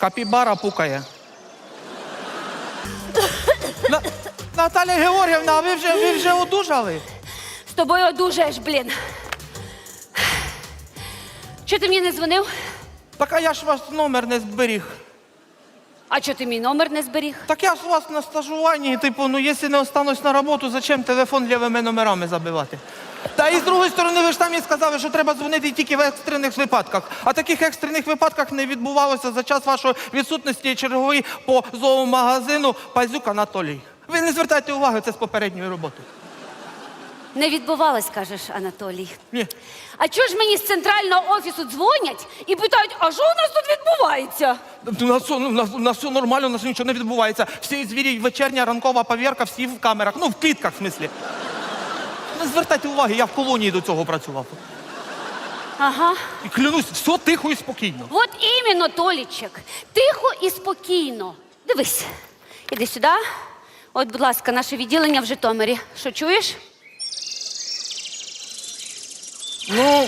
Капібара пукає. На... Наталя Георгіївна, а ви вже, ви вже одужали? З тобою одужаєш, блін. Чого ти мені не дзвонив? Так а я ж ваш номер не зберіг. А чого ти мій номер не зберіг? Так я ж у вас на стажуванні, типу, ну якщо не останусь на роботу, зачем телефон лівими номерами забивати? Та і з другої сторони, ви ж там і сказали, що треба дзвонити тільки в екстрених випадках. А таких екстрених випадках не відбувалося за час вашої відсутності черговий по зоомагазину Пазюк Анатолій. Ви не звертайте уваги, це з попередньої роботи. Не відбувалось, кажеш, Анатолій. Ні. А чого ж мені з центрального офісу дзвонять і питають, а що у нас тут відбувається? У нас, все- у нас, у нас все нормально, у нас нічого не відбувається. Всі звірі, вечірня ранкова повірка, всі в камерах. Ну, в клітках, в смислі. Не звертайте уваги, я в колонії до цього працював. Ага. І клянусь, все тихо і спокійно. От іменно, Толічек. Тихо і спокійно. Дивись, іди сюди. От, будь ласка, наше відділення в Житомирі. Що чуєш? Ну,